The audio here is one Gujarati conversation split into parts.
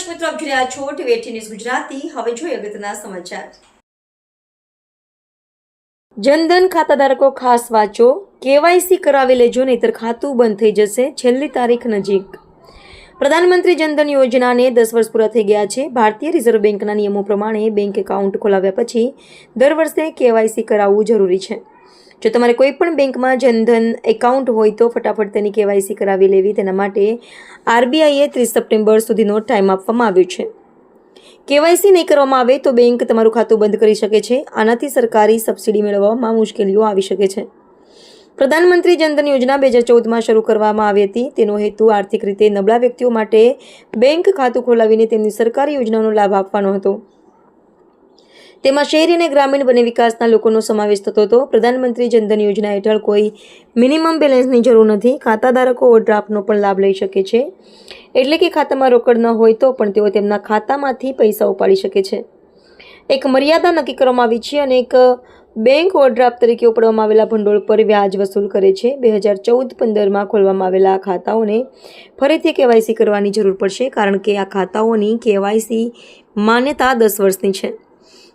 દર્શક મિત્રો આપ રહ્યા છો ટીવી ન્યૂઝ ગુજરાતી. હવે જોઈએ અગત્યના સમાચાર. જનધન ખાતાધારકો ખાસ વાંચો. કેવાયસી કરાવી લેજો, નહીતર ખાતું બંધ થઈ જશે. છેલ્લી તારીખ નજીક. પ્રધાનમંત્રી જનધન યોજનાને દસ વર્ષ પૂરા થઈ ગયા છે. ભારતીય રિઝર્વ બેંકના નિયમો પ્રમાણે બેંક એકાઉન્ટ ખોલાવ્યા પછી દર વર્ષે કેવાયસી કરાવવું જરૂરી છે. જો તમારે કોઈ પણ બેંકમાં જનધન એકાઉન્ટ હોય તો ફટાફટ તેની કેવાયસી કરાવી લેવી. તેના માટે આરબીઆઈએ ત્રીસ સપ્ટેમ્બર સુધીનો ટાઈમ આપવામાં આવ્યો છે. કેવાયસી નહીં કરવામાં આવે તો બેંક તમારું ખાતું બંધ કરી શકે છે. આનાથી સરકારી સબસિડી મેળવવામાં મુશ્કેલીઓ આવી શકે છે. પ્રધાનમંત્રી જનધન યોજના બે હજાર ચૌદમાં શરૂ કરવામાં આવી હતી. તેનો હેતુ આર્થિક રીતે નબળા વ્યક્તિઓ માટે બેંક ખાતું ખોલાવીને તેમની સરકારી યોજનાનો લાભ આપવાનો હતો. તેમાં શહેરી અને ગ્રામીણ બંને વિકાસના લોકોનો સમાવેશ થતો હતો. પ્રધાનમંત્રી જનધન યોજના હેઠળ કોઈ મિનિમમ બેલેન્સની જરૂર નથી. ખાતાધારકો ઓવરડ્રાફ્ટનો પણ લાભ લઈ શકે છે. એટલે કે ખાતામાં રોકડ ન હોય તો પણ તેઓ તેમના ખાતામાંથી પૈસા ઉપાડી શકે છે. એક મર્યાદા નક્કી કરવામાં આવી છે અને એક બેંક ઓવરડ્રાફ્ટ તરીકે ઉપડવામાં આવેલા ભંડોળ પર વ્યાજ વસૂલ કરે છે. બે હજાર ચૌદ પંદરમાં ખોલવામાં આવેલા આ ખાતાઓને ફરીથી કેવાયસી કરવાની જરૂર પડશે કારણ કે આ ખાતાઓની કેવાયસી માન્યતા દસ વર્ષની છે.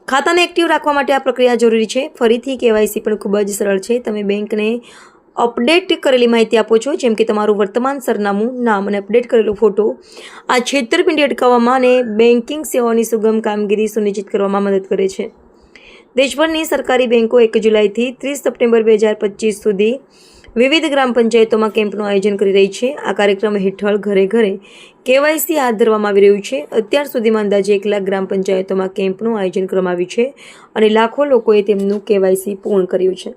ખાતાને એક્ટિવ રાખવા માટે આ પ્રક્રિયા જરૂરી છે. ફરીથી કેવાયસી પણ ખૂબ જ સરળ છે. તમે બેંકને અપડેટ કરેલી માહિતી આપો છો, જેમ કે તમારું વર્તમાન સરનામું, નામ અને અપડેટ કરેલો ફોટો. આ છેતરપિંડી અટકાવવામાં અને બેન્કિંગ સેવાઓની સુગમ કામગીરી સુનિશ્ચિત કરવામાં મદદ કરે છે. દેશભરની સરકારી બેન્કો એક જુલાઈથી ત્રીસ સપ્ટેમ્બર બે હજાર પચીસ સુધી વિવિધ ગ્રામ પંચાયતોમાં કેમ્પનું આયોજન કરી રહી છે. આ કાર્યક્રમ હેઠળ ઘરે ઘરે કેવાયસી હાથ ધરવામાં આવી રહ્યું છે. અત્યાર સુધીમાં અંદાજે એક લાખ ગ્રામ પંચાયતોમાં કેમ્પનું આયોજન કરવામાં આવ્યું છે અને લાખો લોકોએ તેમનું કેવાયસી પૂર્ણ કર્યું છે.